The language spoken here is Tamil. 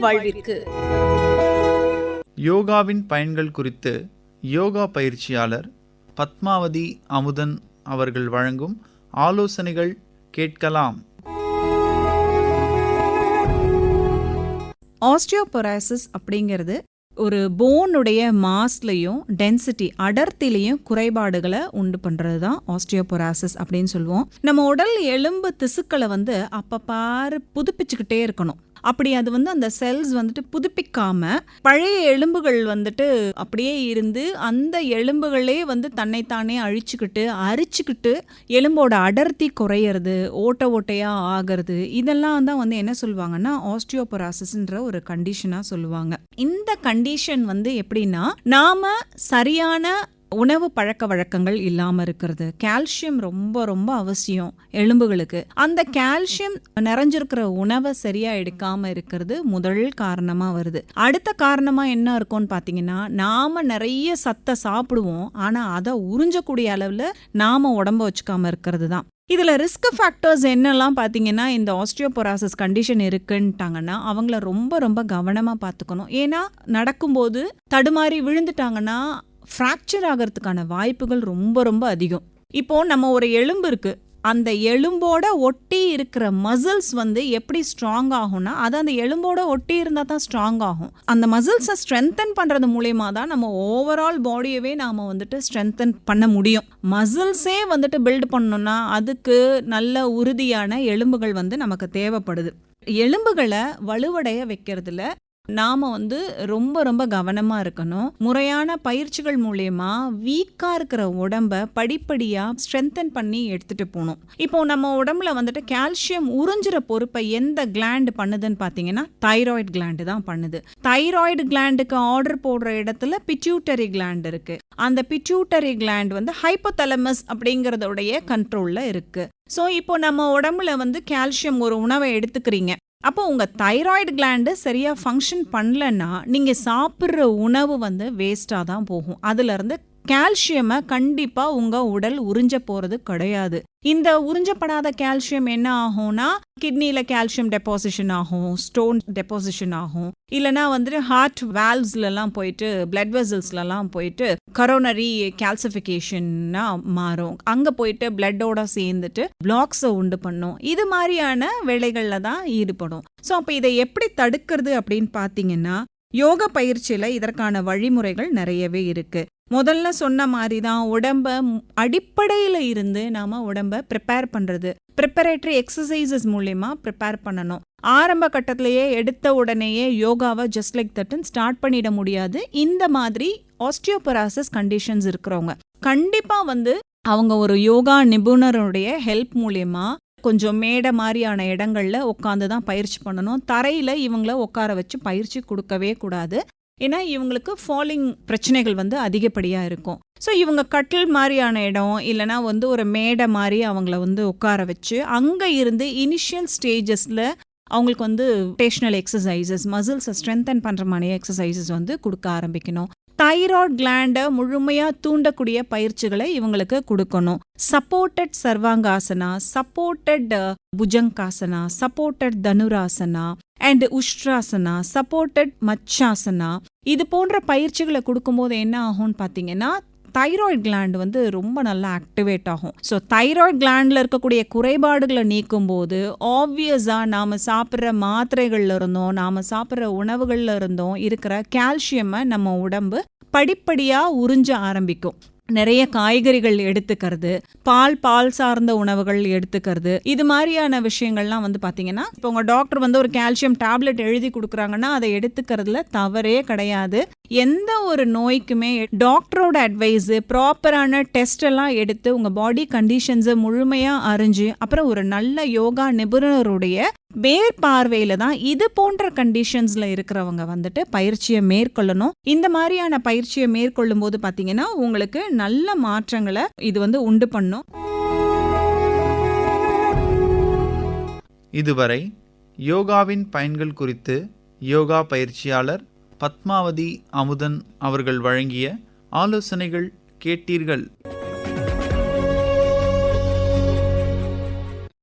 வாழ்விற்கு. யோகாவின் பயன்கள் குறித்து யோகா பயிற்சியாளர் பத்மாவதி அமுதன் அவர்கள் வழங்கும் ஆலோசனைகள் கேட்கலாம். ஆஸ்டியோபொராசிஸ் அப்படிங்கிறது ஒரு போனுடைய மாஸ்லையும் டென்சிட்டி அடர்த்திலையும் குறைபாடுகளை உண்டு பண்ணுறது தான் ஆஸ்டியோபொராசிஸ் அப்படின்னு சொல்லுவோம். நம்ம உடல் எலும்பு திசுக்களை வந்து அப்பப்பாரு புதுப்பிச்சுக்கிட்டே இருக்கணும். அப்படி அது வந்து அந்த செல்ஸ் வந்துட்டு புதுப்பிக்காம பழைய எலும்புகள் வந்துட்டு அப்படியே இருந்து அந்த எலும்புகளே வந்து தன்னைத்தானே அழிச்சுக்கிட்டு அரிச்சுக்கிட்டு எலும்போட அடர்த்தி குறையிறது ஓட்ட ஓட்டையா ஆகிறது இதெல்லாம் தான் வந்து என்ன சொல்லுவாங்கன்னா ஆஸ்டியோபராசிஸ்ன்ற ஒரு கண்டிஷனாக சொல்லுவாங்க. இந்த கண்டிஷன் வந்து எப்படின்னா நாம சரியான உணவு பழக்க வழக்கங்கள் இல்லாமல் இருக்கிறது. கால்சியம் ரொம்ப ரொம்ப அவசியம் எலும்புகளுக்கு. அந்த கால்சியம் நிறைஞ்சிருக்கிற உணவை சரியாக எடுக்காமல் இருக்கிறது முதல் காரணமாக வருது. அடுத்த காரணமாக என்ன இருக்கும்னு பார்த்தீங்கன்னா நாம் நிறைய சத்தை சாப்பிடுவோம். ஆனால் அதை உறிஞ்சக்கூடிய அளவில் நாம் உடம்ப வச்சுக்காமல் இருக்கிறது தான். இதில் ரிஸ்க் ஃபேக்டர்ஸ் என்னெல்லாம் பார்த்தீங்கன்னா இந்த ஆஸ்டியோபொராசிஸ் கண்டிஷன் இருக்குன்ட்டாங்கன்னா அவங்கள ரொம்ப ரொம்ப கவனமாக பார்த்துக்கணும் ஏன்னா நடக்கும்போது தடுமாறி விழுந்துட்டாங்கன்னா ஃப்ராக்சர் ஆகிறதுக்கான வாய்ப்புகள் ரொம்ப ரொம்ப அதிகம். இப்போ நம்ம ஒரு எலும்பு இருக்குது அந்த எலும்போட ஒட்டி இருக்கிற மசில்ஸ் வந்து எப்படி ஸ்ட்ராங் ஆகும்னா அது அந்த எலும்போட ஒட்டி இருந்தால் தான் ஸ்ட்ராங் ஆகும். அந்த மசில்ஸை ஸ்ட்ரென்தன் பண்ணுறது மூலயமா தான் நம்ம ஓவரால் பாடியவே நாம் வந்துட்டு ஸ்ட்ரென்தன் பண்ண முடியும். மசில்ஸே வந்துட்டு பில்ட் பண்ணணும்னா அதுக்கு நல்ல உறுதியான எலும்புகள் வந்து நமக்கு தேவைப்படுது. எலும்புகளை வலுவடைய வைக்கிறதுல நாம வந்து ரொம்ப ரொம்ப கவனமா இருக்கணும். முறையான பயிற்சிகள் மூலயமா வீக்கா இருக்கிற உடம்ப படிப்படியா ஸ்ட்ரென்தன் பண்ணி எடுத்துட்டு போகணும். இப்போ நம்ம உடம்புல வந்துட்டு கால்சியம் உறிஞ்சிற பொறுப்பை எந்த கிளாண்டு பண்ணுதுன்னு பாத்தீங்கன்னா தைராய்டு கிளாண்டு தான் பண்ணுது. தைராய்டு கிளாண்டுக்கு ஆர்டர் போடுற இடத்துல பிட்யூட்டரி கிளாண்ட் இருக்கு. அந்த பிட்யூட்டரி கிளாண்ட் வந்து ஹைப்போதலமஸ் அப்படிங்கறதோடைய கண்ட்ரோல்ல இருக்கு. ஸோ இப்போ நம்ம உடம்புல வந்து கால்சியம் ஒரு உணவை எடுத்துக்கிறீங்க. அப்போ உங்கள் தைராய்டு கிளாண்டு சரியாக ஃபங்க்ஷன் பண்ணலன்னா நீங்கள் சாப்பிட்ற உணவு வந்து வேஸ்ட்டாக தான் போகும். அதுலேருந்து கால்சியமை கண்டிப்பாக உங்கள் உடல் உறிஞ்ச போகிறது கிடையாது. இந்த உறிஞ்சப்படாத கால்சியம் என்ன ஆகும்னா கிட்னியில் கால்சியம் டெபாசிஷன் ஆகும் ஸ்டோன் டெபாசிஷன் ஆகும். இல்லைனா வந்துட்டு ஹார்ட் வால்வ்ஸ்லலாம் போயிட்டு பிளட் வெசல்ஸ்லலாம் போயிட்டு கரோனரி கால்சிஃபிகேஷன்னா மாறும். அங்கே போயிட்டு பிளட்டோட சேர்ந்துட்டு பிளாக்ஸை உண்டு பண்ணும். இது மாதிரியான வேலைகளில் தான் ஈடுபடும். ஸோ அப்போ இதை எப்படி தடுக்கிறது அப்படின்னு பார்த்தீங்கன்னா யோக பயிற்சியில் இதற்கான வழிமுறைகள் நிறையவே இருக்கு. முதல்ல சொன்ன மாதிரி தான் உடம்ப அடிப்படையில் இருந்து நாம உடம்ப ப்ரிப்பேர் பண்ணுறது ப்ரிப்பரேட்டரி எக்ஸசைசஸ் மூலயமா ப்ரிப்பேர் பண்ணணும். ஆரம்ப கட்டத்திலேயே எடுத்த உடனேயே யோகாவை ஜஸ்ட் லைக் தட்டுன்னு ஸ்டார்ட் பண்ணிட முடியாது. இந்த மாதிரி ஆஸ்டியோபராசஸ் கண்டிஷன்ஸ் இருக்கிறவங்க. கண்டிப்பா வந்து அவங்க ஒரு யோகா நிபுணருடைய ஹெல்ப் மூலயமா கொஞ்சம் மேடை மாதிரியான இடங்கள்ல உட்காந்து தான் பயிற்சி பண்ணணும். தரையில் இவங்கள உட்கார வச்சு பயிற்சி கொடுக்கவே கூடாது. ஏன்னா இவங்களுக்கு ஃபாலிங் பிரச்சனைகள் வந்து அதிகப்படியாக இருக்கும். ஸோ இவங்க கட்டில் மாதிரியான இடம் இல்லைனா வந்து ஒரு மேடை மாதிரி அவங்கள வந்து உட்கார வச்சு அங்கே இருந்து இனிஷியல் ஸ்டேஜஸில் அவங்களுக்கு வந்து ரொட்டேஷ்னல் எக்ஸசைசஸ் மசில்ஸை ஸ்ட்ரென்தன் பண்ணுற மாதிரி எக்ஸசைசஸ் வந்து கொடுக்க ஆரம்பிக்கணும். தைராய்ட் கிளாண்டை முழுமையாக தூண்டக்கூடிய பயிற்சிகளை இவங்களுக்கு கொடுக்கணும். Supported Sarvangasana supported Bhujangasana supported Dhanurasana and Ushtrasana supported Matsyasana இது போன்ற பயிற்சிகளை கொடுக்கும்போது என்ன ஆகும்னு பார்த்தீங்கன்னா தைராய்டு கிளாண்ட் வந்து ரொம்ப நல்லா ஆக்டிவேட் ஆகும். ஸோ தைராய்டு கிளாண்டில் இருக்கக்கூடிய குறைபாடுகளை நீக்கும் போது ஆப்வியஸாக நாம் சாப்பிட்ற மாத்திரைகளில் இருந்தோம் நாம் சாப்பிட்ற உணவுகளில் இருந்தோம் இருக்கிற கால்சியமை நம்ம உடம்பு படிப்படியாக உறிஞ்ச ஆரம்பிக்கும். நிறைய காய்கறிகள் எடுத்துக்கிறது பால் பால் சார்ந்த உணவுகள் எடுத்துக்கிறது. இது மாதிரியான விஷயங்கள்லாம் வந்து பார்த்தீங்கன்னா இப்போ உங்கள் டாக்டர் வந்து ஒரு கால்சியம் டேப்லெட் எழுதி கொடுக்குறாங்கன்னா அதை எடுத்துக்கிறதுல தவறே கிடையாது. எந்த ஒரு நோய்க்குமே டாக்டரோட அட்வைஸு ப்ராப்பரான டெஸ்ட் எல்லாம் எடுத்து உங்கள் பாடி கண்டிஷன்ஸை முழுமையாக அறிஞ்சு அப்புறம் ஒரு நல்ல யோகா நிபுணருடைய மேற்பார்வையில தான் இது போன்ற கண்டிஷன்ஸ்ல இருக்கிறவங்க வந்துட்டு பயிற்சியை மேற்கொள்ளணும். இந்த மாதிரியான பயிற்சியை மேற்கொள்ளும் போது பாத்தீங்கன்னா உங்களுக்கு நல்ல மாற்றங்களை இது வந்து உண்டு பண்ணும். இதுவரை யோகாவின் பயன்கள் குறித்து யோகா பயிற்சியாளர் பத்மாவதி அமுதன் அவர்கள் வழங்கிய ஆலோசனைகள் கேட்டீர்கள்.